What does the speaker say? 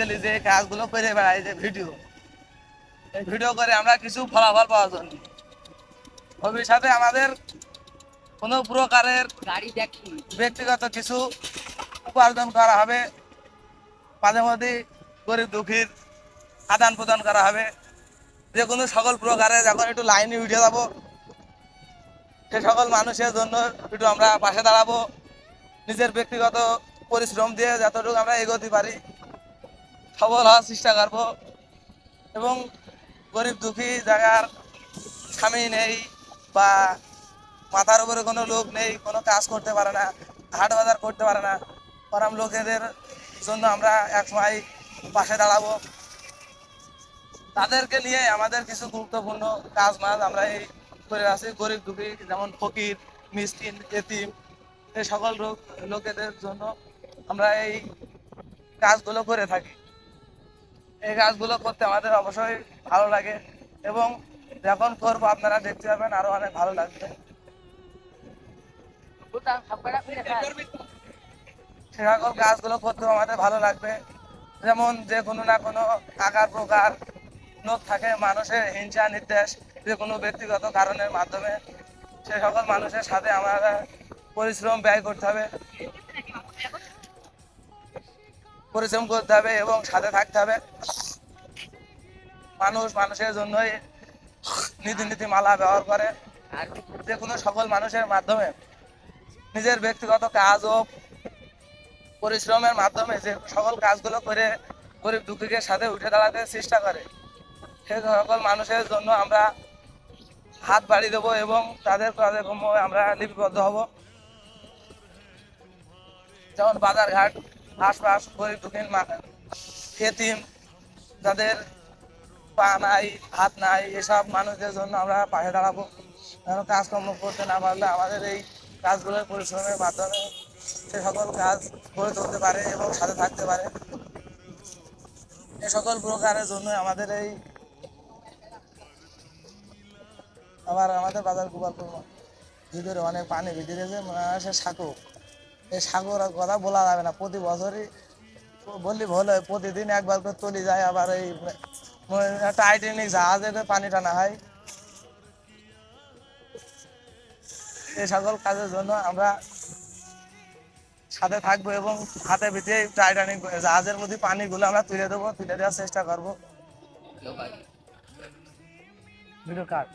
Daily যে কাজগুলো করে বেড়াই যে ভিডিও। এই ভিডিও করে আমরা কিছু ফলাফল পাওয়ার জন্য। ভবিষ্যতে আমাদের কোনো প্রকারের গাড়ি দেখি। ব্যক্তিগত কিছু উপার্জন করা হবে। মাঝে মধ্যে গরিব দুঃখীর আদান প্রদান করা হবে। যে কোনো সকল প্রকারে যখন একটু লাইনে উঠে যাব সে সকল মানুষের জন্য একটু আমরা পাশে দাঁড়াবো। নিজের ব্যক্তিগত পরিশ্রম দিয়ে যতটুকু আমরা এগোতে পারি। সবল হওয়ার চেষ্টা করব। এবং গরিব দুঃখী জায়গার স্বামী নেই বা মাথার উপরে কোনো লোক নেই, কোনো কাজ করতে পারে না, হাট বাজার করতে পারে না ওরম লোকেদের জন্য আমরা এক সময় পাশে দাঁড়াবো। তাদেরকে নিয়ে আমাদের কিছু গুরুত্বপূর্ণ কাজ মাজ আমরা এই করে আছি গরিব দুঃখী যেমন ফকির, মিসকিন, এতিম, এই সকল লোক লোকেদের জন্য আমরা এই কাজগুলো করে থাকি। এই কাজগুলো করতে আমাদের অবশ্যই ভালো লাগে এবং যখন করব আপনারা দেখতে পাবেন আরও অনেক ভালো লাগবে। সে সকল কাজগুলো করতেও আমাদের ভালো লাগবে। যেমন যে কোনো না কোনো আকার প্রকার লোক থাকে, মানুষের হিংসা নির্দেশ যে কোনো ব্যক্তিগত কারণের মাধ্যমে সে সকল মানুষের সাথে আমাদের পরিশ্রম ব্যয় করতে হবে। পরিশ্রম করতে হবে এবং সাথে থাকতে হবে। মানুষ মানুষের জন্যই নীতি মালা ব্যবহার করে। যে কোনো সকল মানুষের মাধ্যমে, নিজের ব্যক্তিগত কাজ ও পরিশ্রমের মাধ্যমে যে সকল কাজগুলো করে গরিব দুঃখীদের সাথে উঠে দাঁড়াতে চেষ্টা করে, সে সকল মানুষের জন্য আমরা হাত বাড়িয়ে দেবো এবং তাদের কার্যক্রম আমরা লিপিবদ্ধ হব। যেমন বাজারঘাট আশপাশ গরিব দুঃখীর মা- এতিম যাদের পা নাই, হাত নাই, এসব মানুষদের জন্য আমরা পাশে দাঁড়াবো। কারণ কাজকর্ম করতে না পারলে আমাদের এই কাজগুলোর পরিশ্রমের মাধ্যমে সে সকল কাজ করে তুলতে পারে এবং সাথে থাকতে পারে। এ সকল প্রকারের জন্য আমাদের এই আবার আমাদের বাজার গোপালপুর ভিতরে অনেক পানি ভিতরে গেছে মানুষের সাঁকো এই সাঁকোর কথা বলা যাবে না প্রতি বছরই বললি ভুল হয় প্রতিদিন একবার করে তলি যায় আবার এই টাইটানিক জাহাজে পানি টানা হয়। এই সকল কাজের জন্য আমরা সাথে থাকব এবং হাতে পিঠে টাইটানিক জাহাজের মধ্যে পানিগুলো আমরা তুলে দেবো তুলে দেওয়ার চেষ্টা করব। Video card